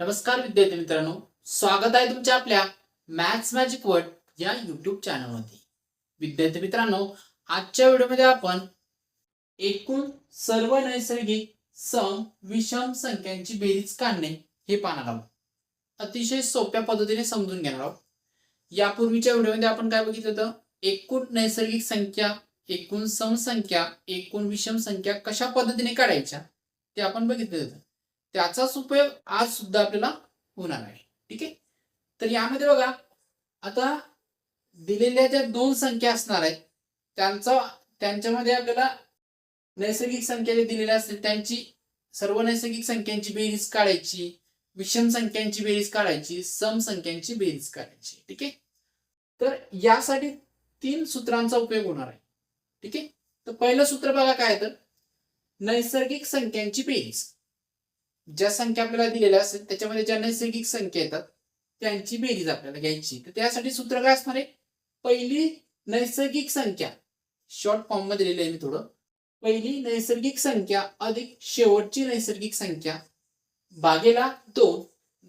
नमस्कार विद्यार्थी मित्रांनो स्वागत आहे तुमच्या आपल्या मॅथ्स मॅजिक वर्ड या युट्यूब चॅनलमध्ये विद्यार्थी मित्रांनो आजच्या व्हिडिओमध्ये आपण एकूण सर्व नैसर्गिक सम विषम संख्यांची बेरीज काढणे हे पाहणार आहोत. अतिशय सोप्या पद्धतीने समजून घेणार आहोत. यापूर्वीच्या व्हिडिओमध्ये आपण काय बघितलं होतं? एकूण नैसर्गिक संख्या एकूण सम संख्या एकूण विषम संख्या कशा पद्धतीने काढायच्या ते आपण बघितलं होतं. त्याचाच उपयोग आज सुद्धा आपल्याला होणार आहे. ठीक आहे? तर यामध्ये बघा आता दिलेल्या ज्या दोन संख्या असणार आहेत त्यांचा त्यांच्यामध्ये आपल्याला नैसर्गिक संख्या जे दिलेल्या असतील त्यांची सर्व नैसर्गिक संख्यांची बेरीज काढायची विषम संख्यांची बेरीज काढायची सम संख्यांची बेरीज काढायची. ठीक आहे? तर यासाठी तीन सूत्रांचा उपयोग होणार आहे. ठीक आहे? तर पहिलं सूत्र बघा काय तर नैसर्गिक संख्यांची बेरीज. ज्या संख्या आपल्याला दिलेल्या असेल त्याच्यामध्ये ज्या नैसर्गिक संख्या येतात त्यांची बेरीज आपल्याला घ्यायची. तर त्यासाठी सूत्र काय असणार आहे? पहिली नैसर्गिक संख्या. शॉर्ट फॉर्ममध्ये लिहिलं आहे मी थोडं. पहिली नैसर्गिक संख्या अधिक शेवटची नैसर्गिक संख्या. भागेला दोन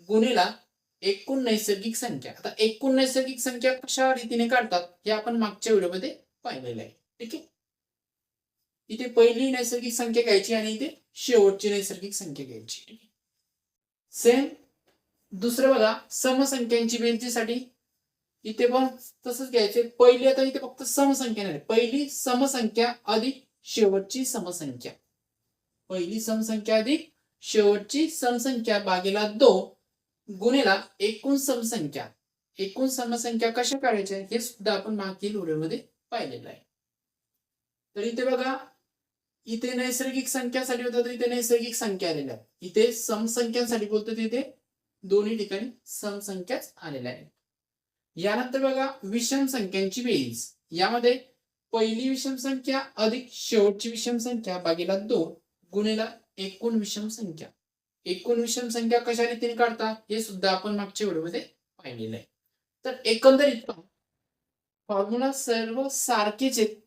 गुणेला एकूण नैसर्गिक संख्या. आता एकूण नैसर्गिक संख्या कशा रीतीने काढतात हे आपण मागच्या व्हिडिओमध्ये पाहिलेलं आहे. ठीक आहे? इथे पहिली नैसर्गिक संख्या घ्यायची आणि इथे शेवटची नैसर्गिक संख्या घ्यायची. सेम दुसरं बघा समसंख्यांची बेरजेसाठी इथे पण तसंच घ्यायचे पहिली आता इथे फक्त समसंख्या नाही. पहिली समसंख्या अधिक शेवटची समसंख्या. पहिली समसंख्या अधिक शेवटची समसंख्या भागेला दोन गुणेला एकूण समसंख्या. एकूण समसंख्या कशा काढायच्या? हे सुद्धा आपण मागील व्हिडिओमध्ये पाहिलेलं आहे. तर इथे बघा इथे नैसर्गिक संख्यासाठी होतं तर इथे नैसर्गिक संख्या आलेल्या आहेत. इथे समसंख्यांसाठी बोलतो तिथे दोन्ही ठिकाणी समसंख्याच आलेल्या आहेत. यानंतर बघा विषम संख्यांची बेरीज. यामध्ये पहिली विषम संख्या अधिक शेवटची विषम संख्या बागेला दोन गुणेला एकूण विषम संख्या. एकूण विषम संख्या कशा रीतीने काढता? हे सुद्धा आपण मागच्या व्हिडिओमध्ये पाहिलेलं आहे. तर एकंदरीत फॉर्म्युला सर्व सारखेच आहेत.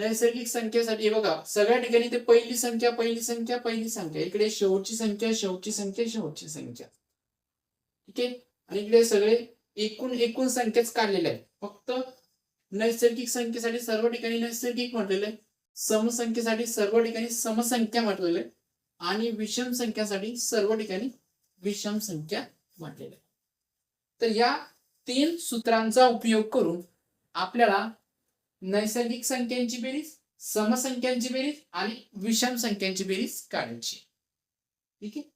नैसर्गिक संख्येसाठी बघा सगळ्या ठिकाणी ते पहिली संख्या पहिली संख्या पहिली संख्या. इकडे शेवटची संख्या शेवटची संख्या शेवटची संख्या. ठीक? आहे आणि इकडे सगळे एकूण एकूण संख्याच काढलेल्या आहेत. फक्त नैसर्गिक संख्येसाठी सर्व ठिकाणी नैसर्गिक म्हटलेलं आहे. समसंख्येसाठी सर्व ठिकाणी समसंख्या म्हटलेलं आहे. आणि विषम संख्यासाठी सर्व ठिकाणी विषम संख्या म्हटलेलं आहे. तर या तीन सूत्रांचा उपयोग करून आपल्याला नैसर्गिक संख्यांची बेरीज समसंख्यांची बेरीज आणि विषम संख्यांची बेरीज काढायची. ठीक आहे?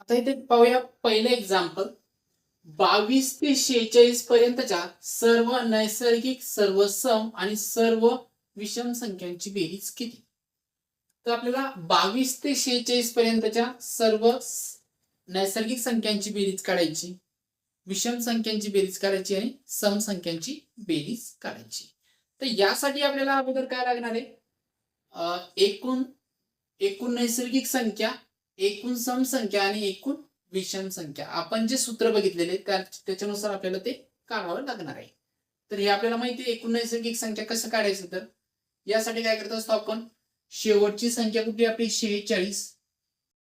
आता इथे पाहूया पहिलं एक्झाम्पल बावीस ते शेहेचाळीस पर्यंतच्या सर्व नैसर्गिक सर्व सम आणि सर्व विषम संख्यांची बेरीज किती? तर आपल्याला बावीस ते शेहेचाळीस पर्यंतच्या सर्व नैसर्गिक संख्यांची बेरीज काढायची. विषम संख्यांची बेरीज काढायची आणि सम संख्यांची बेरीज काढायची तर यासाठी आपल्याला अगोदर काय लागणार आहे? एकूण एकूण नैसर्गिक संख्या एकूण सम संख्या आणि एकूण विषम संख्या. आपण जे सूत्र बघितलेले त्याच्यानुसार आपल्याला ते काढावं लागणार आहे. तर हे आपल्याला माहिती आहे एकूण नैसर्गिक संख्या कसं काढायचं तर? यासाठी काय करत असतो आपण? शेवटची संख्या कुठली आपली? शेहेचाळीस.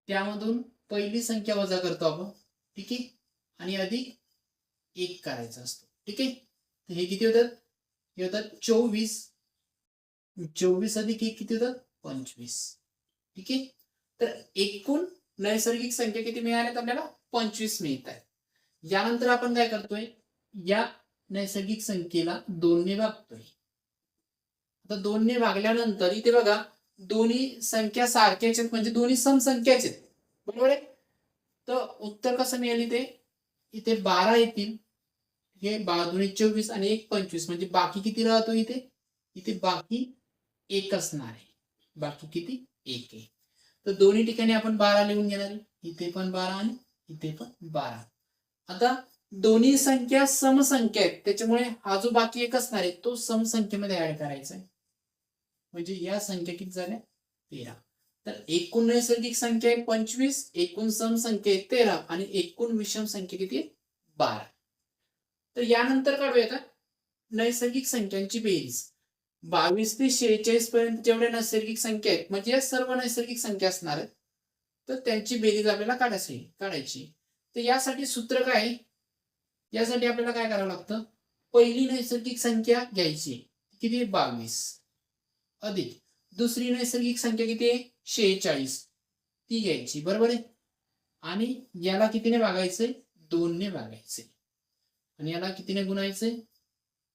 त्यामधून पहिली संख्या वजा करतो आपण. ठीक आहे? आणि अधिक एक करायचा असतो. ठीक आहे? तर हे किती होतात? हे होतात चोवीस. चोवीस अधिक एक किती होतात? पंचवीस. ठीक आहे? तर एकूण नैसर्गिक संख्या किती मिळाल्यात आपल्याला? पंचवीस मिळत आहेत. यानंतर आपण काय करतोय? या नैसर्गिक संख्येला दोनने भागतोय. आता दोनने भागल्यानंतर इथे बघा दोन्ही संख्या सारख्याच आहेत म्हणजे दोन्ही समसंख्याच आहेत. बरोबर आहे? तर उत्तर कसं मिळेल इथे? इथे बारा येतील. हे बारा दोन्ही चोवीस आणि एक पंचवीस. म्हणजे बाकी किती राहतो इथे? इथे बाकी एक असणार आहे. बाकी किती? एक आहे. तर दोन्ही ठिकाणी आपण बारा लिहून घेणार आहे. इथे पण बारा आणि इथे पण बारा. आता दोन्ही संख्या समसंख्या आहेत. त्याच्यामुळे हा जो बाकी एक असणार आहे तो समसंख्येमध्ये ऍड करायचा आहे. म्हणजे या संख्या किती झाल्या? तेरा. तर एकूण नैसर्गिक संख्या आहे पंचवीस एकूण समसंख्या आहे तेरा आणि एकूण विषम संख्या किती आहे? बारा. तर यानंतर काढूया आता नैसर्गिक संख्यांची बेरीज. बावीस ते शेहेचाळीस पर्यंत जेवढ्या नैसर्गिक संख्या आहेत म्हणजे या सर्व नैसर्गिक संख्या असणार आहेत तर त्यांची बेरीज आपल्याला काढायची काढायची. तर यासाठी सूत्र काय आहे? यासाठी आपल्याला काय करावं लागतं? पहिली नैसर्गिक संख्या घ्यायची. किती बावीस. अधिक. दुसरी नैसर्गिक संख्या किती आहे? शेहेचाळीस. ती घ्यायची बरोबर आहे? आणि याला कितीने भागायचंय दोनने भागायचंय आणि याला कितीने गुणायचंय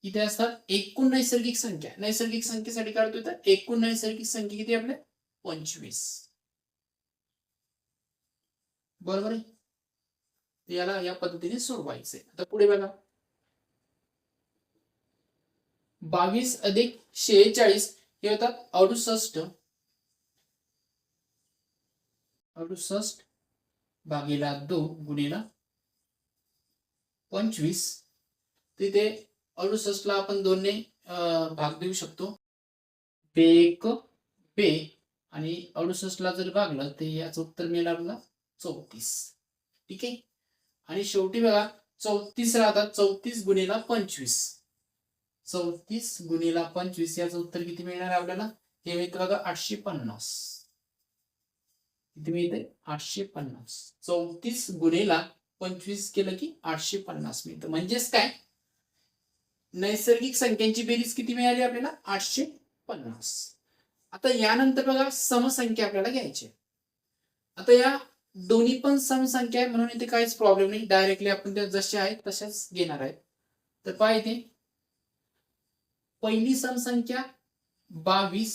किती असतात एकूण नैसर्गिक संख्या. नैसर्गिक संख्येसाठी काढतोय तर एकूण नैसर्गिक संख्या किती आपल्या? पंचवीस. बरोबर आहे? याला या पद्धतीने सोडवायचे. आता पुढे बघा. बावीस अधिक शेहेचाळीस हे होतात अडुसष्ट. अडुसष्ट भागीला दोन गुणीला पंचवीस. तिथे अडुसष्टला आपण दोनने अं, भाग देऊ शकतो. बे एक बे आणि अडुसष्टला जर भागलं तर याचं उत्तर मिळेल आपल्याला चौतीस. ठीक आहे? आणि शेवटी बघा चौतीस राहतात चौतीस गुणीला पंचवीस. चौतीस गुणिला पंचवीस याचं उत्तर किती मिळणार आहे आपल्याला? हे मिळतं बघा आठशे पन्नास. किती मिळते आठशे पन्नास. चौतीस गुणिला पंचवीस केलं की आठशे पन्नास मिळतं. म्हणजेच काय? नैसर्गिक संख्यांची बेरीज किती मिळाली आपल्याला? आठशे पन्नास. आता यानंतर बघा समसंख्या आपल्याला घ्यायची आहे. आता या दोन्ही पण समसंख्या आहे म्हणून इथे काहीच प्रॉब्लेम नाही. डायरेक्टली आपण त्या जशा आहेत तशाच घेणार आहेत. तर पाहिजे पहिली समसंख्या बावीस.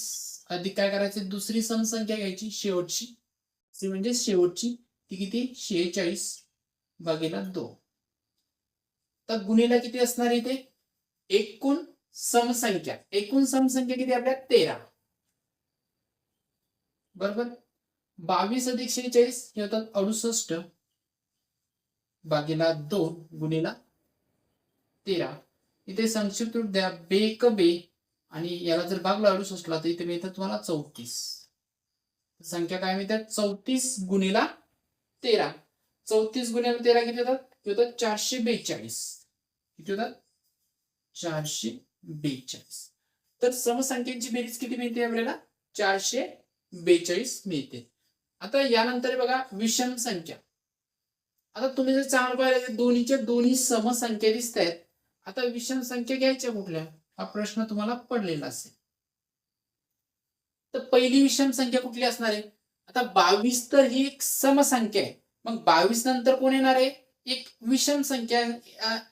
अधिक काय करायचे? दुसरी समसंख्या घ्यायची शेवटची. ती म्हणजे शेवटची. ती किती? शेहेचाळीस भागेला दोन. तर गुन्हेला किती असणार इथे? एकूण समसंख्या. एकूण समसंख्या किती आपल्या? तेरा. बरोबर? बावीस अधिक शेहेचाळीस हे होतात अडुसष्ट भागेला दोन गुन्हेला तेरा. इथे संक्षिप्त द्या. बे क बे. आणि याला जर भाग लाडूस असला तर इथे मिळतात तुम्हाला चौतीस. संख्या काय मिळतात? चौतीस गुणीला तेरा. चौतीस गुणिला तेरा किती होतात? ते होतात? चारशे बेचाळीस. किती होतात? चारशे बेचाळीस. तर समसंख्यांची बेरीज किती मिळते आपल्याला? चारशे बेचाळीस मिळते. आता यानंतर बघा विषम संख्या. आता तुम्ही जर चांगलं पाहिलं तर दोन्हीच्या दोन्ही समसंख्या दिसत आहेत आता विषम संख्या घ्यायच्या कुठल्या? हा प्रश्न तुम्हाला पडलेला असेल. तर पहिली विषम संख्या कुठली असणार आहे? आता बावीस तर ही एक समसंख्या आहे. मग बावीस नंतर कोण येणार आहे? एक विषम संख्या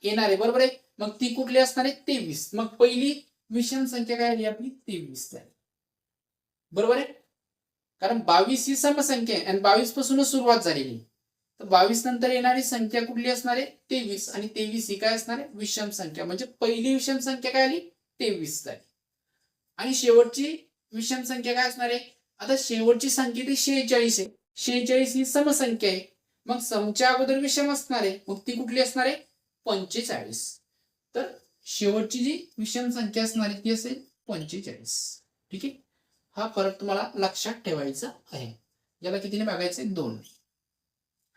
येणार आहे. बरोबर आहे? मग ती कुठली असणार आहे? तेवीस. मग पहिली विषम संख्या काय आली? आपली तेवीस झाली. बरोबर आहे? कारण बावीस ही समसंख्या आहे आणि बावीस पासूनच सुरुवात झालेली तर बावीस नंतर येणारी संख्या कुठली असणार आहे? तेवीस. आणि तेवीस ही काय असणार आहे? विषम संख्या. म्हणजे पहिली विषम संख्या काय आली? तेवीस झाली. आणि शेवटची विषम संख्या काय असणार आहे? आता शेवटची संख्या ती शेहेचाळीस आहे. शेहेचाळीस ही समसंख्या आहे. मग समच्या अगोदर विषम असणार आहे. मग ती कुठली असणार आहे? पंचेचाळीस. तर शेवटची जी विषम संख्या असणार आहे ती असेल पंचेचाळीस. ठीक आहे? हा फरक तुम्हाला लक्षात ठेवायचा आहे. याला कितीने आहे दोन.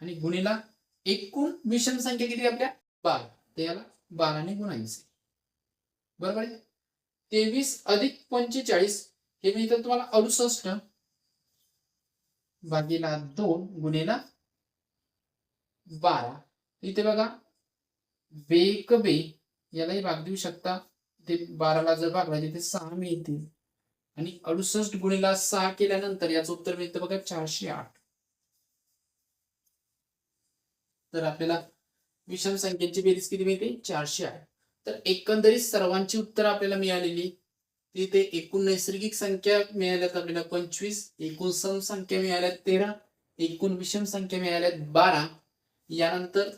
आणि गुणीला एकूण मिश्रण संख्या किती आपल्या? बारा. तर याला बाराने गुणायचे बरोबर आहे? तेवीस अधिक पंचेचाळीस हे मिळतं तुम्हाला अडुसष्ट भागीला दोन गुणेला बारा. इथे बघा बेक बे यालाही भाग देऊ शकता. ते बाराला जर भागला तिथे सहा मिळतील. आणि अडुसष्ट गुणीला सहा केल्यानंतर याचं उत्तर मिळतं बघा चारशे आठ. तर आपल्याला विषम संख्यांची बेरीज किती मिळते चारशे आठ तर एकंदरीत सर्वांची उत्तर आपल्याला मिळालेली. तिथे एकूण नैसर्गिक संख्या मिळाल्यात आपल्याला पंचवीस एकूण सम संख्या मिळाल्यात तेरा एकूण विषम संख्या मिळाल्यात बारा. यानंतर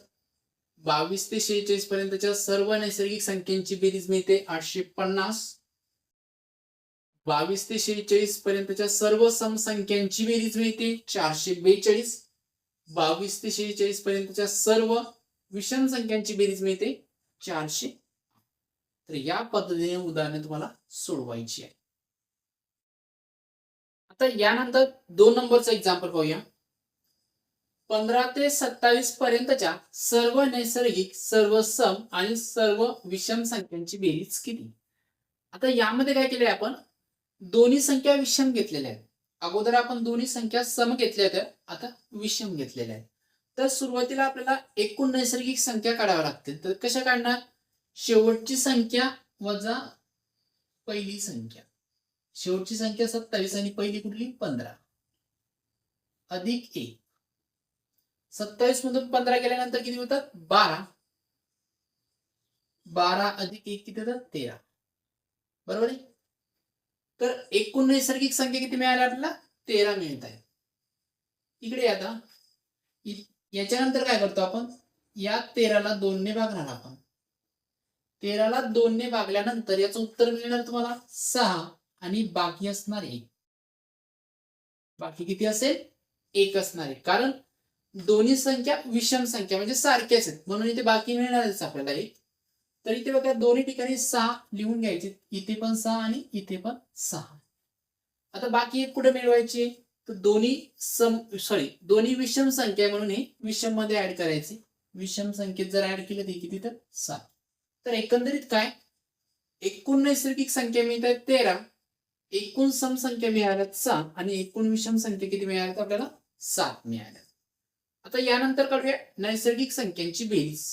बावीस ते शेहेचाळीस पर्यंतच्या सर्व नैसर्गिक संख्यांची बेरीज मिळते आठशे पन्नास. बावीस ते शेहेचाळीस पर्यंतच्या सर्व समसंख्यांची बेरीज मिळते चारशे बेचाळीस. बावीस ते शेहेचाळीस पर्यंतच्या सर्व विषम संख्यांची बेरीज मिळते. चारशे. तर या पद्धतीने उदाहरणे तुम्हाला सोडवायची आहे आता यानंतर दोन नंबरचं एक्झाम्पल पाहूया. पंधरा ते सत्तावीस पर्यंतच्या सर्व नैसर्गिक सर्व सम आणि सर्व विषम संख्यांची बेरीज किती? आता यामध्ये काय केलंय आपण? दोन्ही संख्या विषम घेतलेल्या आहेत. अगोदर आपण दोन्ही संख्या सम घेतल्या होत्या आता विषम घेतलेल्या आहेत. तर सुरुवातीला आपल्याला एकूण नैसर्गिक संख्या काढाव्या लागतील तर कशा काढणार? शेवटची संख्या वजा पहिली संख्या. शेवटची संख्या सत्तावीस आणि पहिली कुठली? पंधरा. अधिक एक. सत्तावीस मधून पंधरा गेल्यानंतर किती होतात? बारा. बारा अधिक एक किती होतात? तेरा. बरोबर आहे? तर एकूण नैसर्गिक संख्या किती मिळाल्या आपल्याला? तेरा मिळत आहे. इकडे आता. याच्यानंतर काय करतो आपण? या तेराला दोनने भागणार आपण. तेराला दोनने भागल्यानंतर याचं उत्तर मिळणार तुम्हाला? सहा आणि बाकी असणार एक. बाकी किती असेल? एक असणार आहे कारण दोन्ही संख्या विषम संख्या म्हणजे सारख्याच आहेत. म्हणून इथे बाकी मिळणारच आपल्याला एक. तर इथे बघा दोन्ही ठिकाणी सहा लिहून घ्यायचे. इथे पण सहा आणि इथे पण सहा. आता बाकी एक कुठे मिळवायची तर दोन्ही सम सॉरी दोन्ही विषम संख्या म्हणून हे विषममध्ये ऍड करायचे. विषम संख्येत जर ऍड केलं ते किती तर? सात. तर एकंदरीत काय? एकूण नैसर्गिक संख्या मिळत आहेत तेरा. एकूण सम संख्या मिळाल्यात सहा आणि एकूण विषम संख्या किती मिळाल्यात आपल्याला सात मिळाल्यात आता यानंतर काढूया नैसर्गिक संख्यांची बेरीज.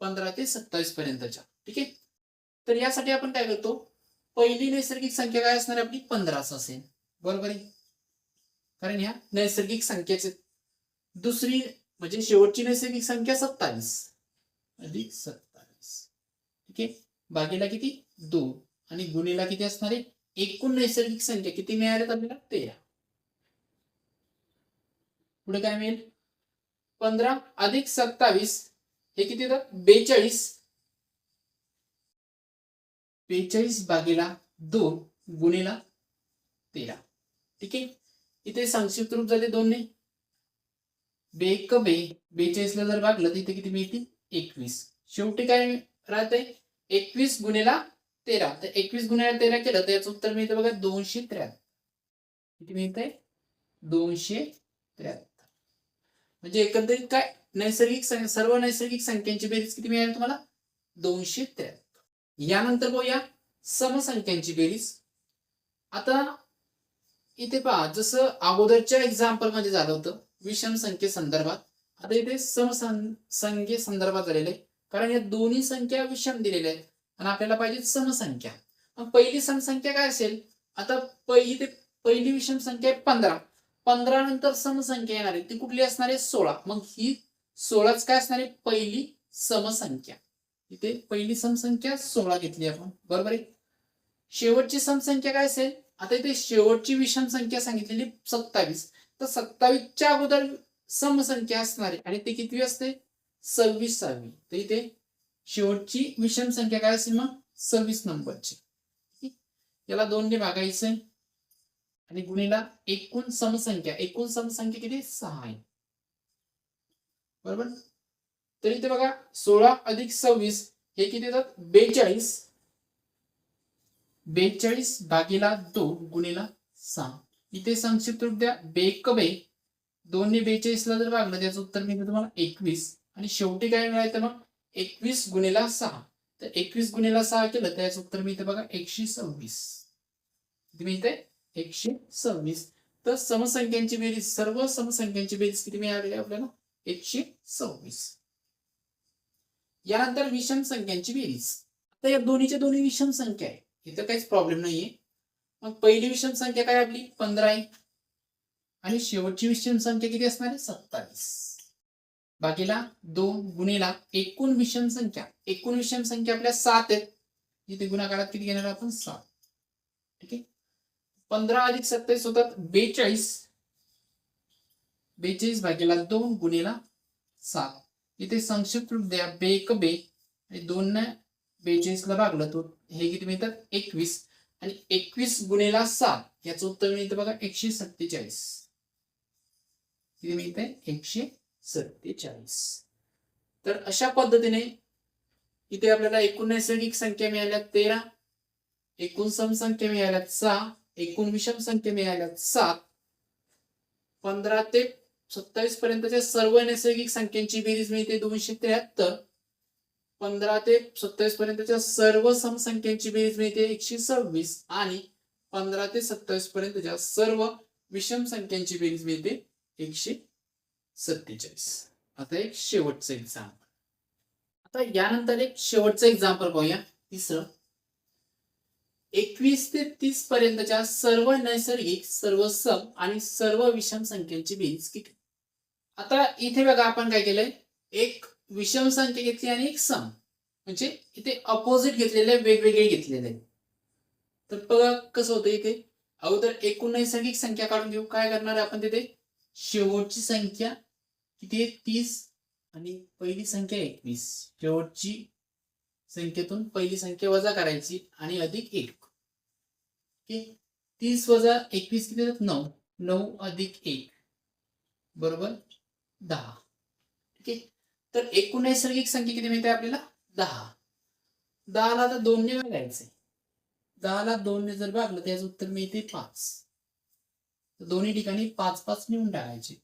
पंधरा ते सत्तावीस पर्यंतच्या. ठीक आहे? तर यासाठी आपण काय करतो? पहिली नैसर्गिक संख्या काय असणार आपली? पंधराच असेल. बरोबर आहे? कारण ह्या नैसर्गिक संख्याचे. दुसरी म्हणजे शेवटची नैसर्गिक संख्या सत्तावीस. अधिक सत्तावीस. ठीक आहे? बाकीला किती? दोन. आणि गुणीला किती असणार आहे? एकूण नैसर्गिक संख्या किती मिळाल्यात आपल्याला? तेरा. पुढे काय मिळेल? पंधरा अधिक सत्तावीस हे किती येतात? बेचाळीस. बेचाळीस बागेला दोन गुणेला तेरा. ठीक? आहे इथे संक्षिप्त रूप झाले दोनने. बे क बे बेचाळीसला जर भागलं तर इथे किती मिळतील? एकवीस. शेवटी काय राहते एकवीस गुणेला तेरा. तर एकवीस गुणेला तेरा केलं तर याचं उत्तर मिळतं बघा दोनशे त्र्याहत्तर. किती मिळतंय? दोनशे त्र्याहत्तर. म्हणजे एकंदरीत काय? नैसर्गिक सं- सर्व नैसर्गिक संख्यांची बेरीज किती मिळाली तुम्हाला? दोनशे त्र्याहत्तर. यानंतर बघूया. समसंख्यांची बेरीज. आता इथे पहा जसं अगोदरच्या एक्झाम्पलमध्ये झालं होतं विषम संख्ये संदर्भात. आता इथे समसंख्ये संदर्भात झालेले कारण या दोन्ही संख्या विषम दिलेल्या आहेत. आणि आपल्याला पाहिजे समसंख्या. मग पहिली समसंख्या काय असेल? आता पहिली ते पहिली विषम संख्या आहे पंधरा. पंधरा नंतर समसंख्या येणार आहे. ती कुठली असणार आहे? सोळा. मग ही सोळाच काय असणार आहे? पहिली समसंख्या. इथे पहिली समसंख्या सोळा घेतली आपण. बरोबर आहे? शेवटची समसंख्या काय असेल? आता इथे शेवटची विषम संख्या सांगितलेली सत्तावीस. तर सत्तावीसच्या अगोदर समसंख्या असणारी आणि ते किती असते? सव्वीसावी. तर इथे शेवटची विषम संख्या काय असेल मग? सव्वीस नंबरची. याला दोनने भागायचंय आणि गुणीला एकूण समसंख्या. एकूण समसंख्या किती? सहा आहे. बरोबर? तर इथे बघा सोळा अधिक सव्वीस हे किती येतात? बेचाळीस. बेचाळीस भागीला दोन गुणीला सहा. इथे संक्षिप्त रूप द्या. बेक बे. दोन्ही बेचाळीस ला जर भागलं त्याचं उत्तर मिळतं तुम्हाला एकवीस. आणि शेवटी काय मिळायचं मग? एकवीस गुणीला सहा. तर एकवीस गुणीला सहा केलं तर याचं उत्तर मिळतं बघा एकशे सव्वीस. किती मिळतंय एकशे सव्वीस. तर समसंख्यांची बेरीज सर्व समसंख्यांची बेरीज किती मिळालेली आपल्याला? एकशे सव्वीस. यानंतर विषम संख्यांची बेरीज. आता या दोन्हीच्या दोन्ही विषम संख्या आहे इथं काहीच प्रॉब्लेम नाहीये. मग पहिली विषम संख्या काय आपली? पंधरा आहे. आणि शेवटची विषम संख्या किती असणार आहे? सत्तावीस. बाकीला दोन गुणेला एकूण विषम संख्या. एकूण विषम संख्या आपल्या सात आहेत. इथे गुणाकारात किती घेणार आपण? सात. ठीक आहे? पंधरा अधिक सत्तावीस होतात बेचाळीस. बेचाळीस भागीला दोन गुणेला सात. इथे संक्षिप्त रूप द्या बेक बे. आणि दोन बेचाळीस ला भागलं तो. हे किती मिळतात? एकवीस. आणि एकवीस गुणेला सात. याचं उत्तर मिळतं बघा एकशे सत्तेचाळीस. किती मिळतंय? एकशे सत्तेचाळीस. तर अशा पद्धतीने इथे आपल्याला एकूण नैसर्गिक संख्या मिळाल्या तेरा एकूण समसंख्या मिळाल्यात सहा एकूण विषम संख्या मिळाल्यात सात पंधरा ते सत्तावीस पर्यंतच्या सर्व नैसर्गिक संख्यांची बेरीज मिळते दोनशे त्र्याहत्तर. पंधरा ते सत्तावीस पर्यंतच्या सर्व समसंख्यांची बेरीज मिळते एकशे सव्वीस. आणि पंधरा ते सत्तावीस पर्यंतच्या सर्व विषम संख्यांची बेरीज मिळते एकशे सत्तेचाळीस. आता एक शेवटचं एक्झाम्पल आता यानंतर एक शेवटचं एक्झाम्पल पाहूया. तिसरं एकवीस ते तीस पर्यंतच्या सर्व नैसर्गिक सर्व सम आणि सर्व विषम संख्यांची बेरीज किती? आता इथे बघा आपण काय केलंय? एक विषम संख्या घेतली आणि एक सम. म्हणजे इथे अपोजिट घेतलेले वेगवेगळे घेतलेले. तर बघा कसं होतं इथे? अगोदर एकूण नैसर्गिक संख्या काढून घेऊ. काय करणार आपण तिथे? शेवटची संख्या किती आहे? तीस. आणि पहिली संख्या एकवीस. शेवटची संख्येतून पहिली संख्या वजा करायची आणि अधिक एक. ओके? तीस वजा एकवीस किती होतात नऊ. नऊ अधिक एक. बरोबर? दहा. ठीक आहे तर एकूण नैसर्गिक संख्या किती मिळते आपल्याला? दहा. दहाला तर दोनने भागायचंय दहाला दोनने जर भागलं त्याचं उत्तर मिळते पाच. दोन्ही ठिकाणी पाच पाच नेऊन टाकायचे.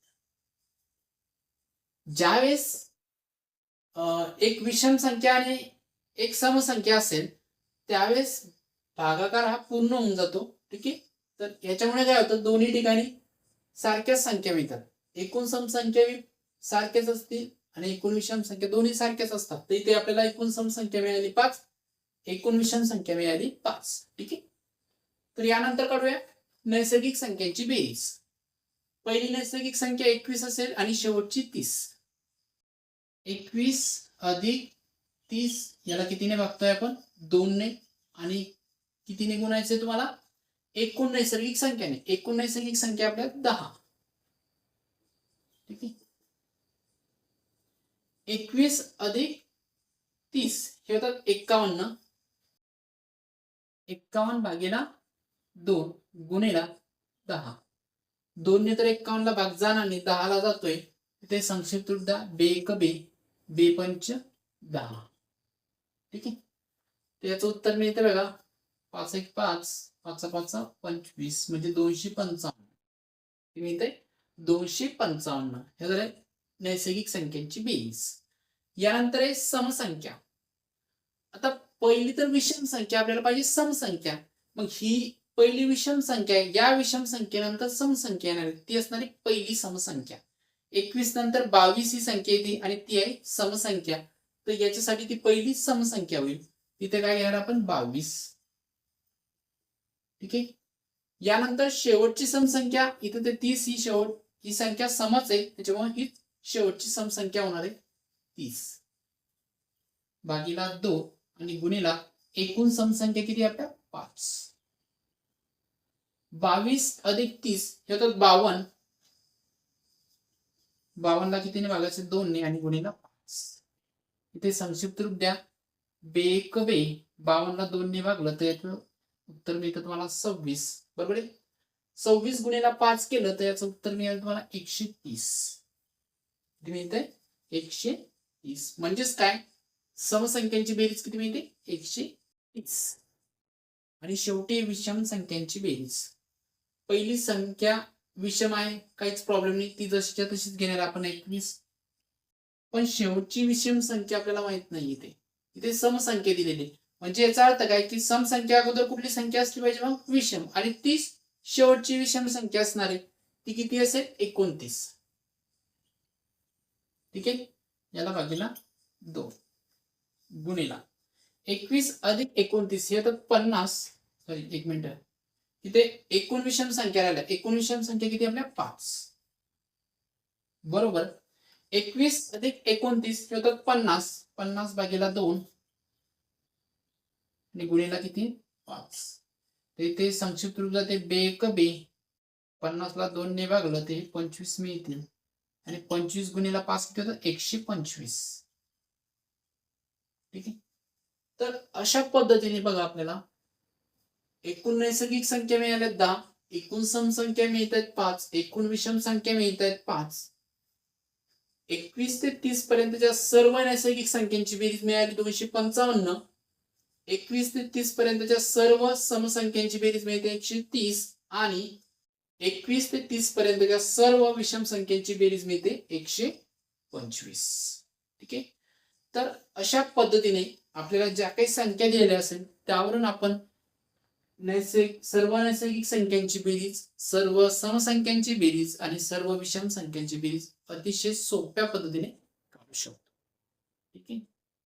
ज्यावेळेस अं, एक विषम संख्या आणि एक समसंख्या असेल त्यावेळेस भागाकार हा पूर्ण होऊन जातो ठीक आहे? तर याच्यामुळे काय होतं? दोन्ही ठिकाणी सारख्याच संख्या मिळतात. एकूण समसंख्या सारख्याच असतील आणि एकूण विषम संख्या दोन्ही सारख्याच असतात. तर इथे आपल्याला एकूण समसंख्या मिळाली पाच एकूण विषम संख्या मिळाली पाच ठीक आहे? तर यानंतर काढूया. नैसर्गिक संख्यांची बेरीज. पहिली नैसर्गिक संख्या एकवीस असेल आणि शेवटची तीस. एकवीस अधिक तीस याला कितीने भागतोय आपण? दोनने आणि कितीने गुणायचे तुम्हाला? एकूण नैसर्गिक संख्याने एकूण नैसर्गिक संख्या आपल्या दहा. ठीक आहे? एकवीस अधिक तीस हे होतात एक्कावन्न. एक्कावन्न भागेला दोन गुणेला दहा. दोनने तर एक्कावन्नला भाग जाणार नाही दहाला जातोय. तिथे संक्षिप्त रुद्धा बे एक बे बे पंच दहा. ठीक आहे? याचं उत्तर मिळतं बघा. पाच एक पाच पाच पाच पंचवीस म्हणजे दोनशे पंचावन्न. मिळते दोनशे पंचावन्न. हे झाले नैसर्गिक संख्यांची बेरीज. यानंतर आहे समसंख्या. आता पहिली तर विषम संख्या आपल्याला पाहिजे समसंख्या. मग ही पहिली विषम संख्या आहे. या विषम संख्येनंतर समसंख्या येणार ती असणारी पहिली समसंख्या. एकवीस नंतर बावीस ही संख्या येते आणि ती आहे समसंख्या. तर याच्यासाठी ती पहिली समसंख्या होईल. तिथे काय घेणार आपण? बावीस. ठीक आहे? यानंतर शेवटची समसंख्या इथं ते तीस ही शेवट ही संख्या समच आहे त्याच्यामुळे ही शेवटची समसंख्या होणार आहे तीस. भागीला दो आणि गुणीला एकूण समसंख्या किती आपल्या? पाच. बावीस अधिक तीस हे होतात बावन्न. बावनला कितीने भागायचे? दोनने आणि गुणीला पाच. इथे संक्षिप्त रूप द्या. बे एक बे बावनला दोनने भागलं तर उत्तर मिळतं तुम्हाला सव्वीस. बरोबर आहे? सव्वीस गुणीला पाच केलं तर याचं उत्तर मिळेल तुम्हाला एकशे तीस. किती मिळतंय? एकशे तीस. म्हणजेच काय? समसंख्यांची बेरीज किती मिळते? एकशे तीस. आणि शेवटी विषम संख्यांची बेरीज. पहिली संख्या विषम आहे काहीच प्रॉब्लेम नाही. ती जशीच्या तशीच घेणार आपण एकवीस. पण शेवटची विषम संख्या आपल्याला माहीत नाही इथे इथे समसंख्या दिलेली म्हणजे याचा अर्थ काय की समसंख्या अगोदर कुठली संख्या असली पाहिजे मग विषम. आणि तीस शेवटची विषम संख्या असणार आहे ती किती असेल? एकोणतीस. ठीक आहे? याला बाजूला दोन. गुणीला. एकवीस अधिक एकोणतीस हे तर पन्नास. सॉरी एक मिनिट. इथे एकूण विषम संख्या राहिल्या. एकूण विषम संख्या किती आपल्या? पाच. बरोबर? एकवीस अधिक एकोणतीस हे होतात पन्नास. पन्नास भागेला दोन. आणि गुणीला किती? पाच. तर इथे संक्षिप्त रूप जाते बे एक बे. पन्नासला दोन ने भागलं ते पंचवीस मिळतील. आणि पंचवीस गुणीला पाच किती होतं? एकशे पंचवीस. ठीक आहे? तर अशा पद्धतीने बघा आपल्याला. एकूण नैसर्गिक संख्या मिळाल्या दहा. एकूण समसंख्या मिळत आहेत पाच. एकूण विषम संख्या मिळत आहेत पाच. एकवीस ते तीस पर्यंतच्या सर्व नैसर्गिक संख्यांची बेरीज मिळाली दोनशे पंचावन्न. एकवीस ते तीस पर्यंतच्या सर्व समसंख्यांची बेरीज मिळते एकशे तीस. आणि एकवीस ते तीस पर्यंतच्या सर्व विषम संख्यांची बेरीज मिळते एकशे पंचवीस. ठीक आहे? तर अशा पद्धतीने आपल्याला ज्या काही संख्या दिलेल्या असेल त्यावरून आपण नैसर्गिक सर्व नैसर्गिक संख्यांची बेरीज सर्व समसंख्यांची बेरीज आणि सर्व विषम संख्यांची बेरीज अतिशय सोप्या पद्धतीने काढू शकतो. ठीक आहे?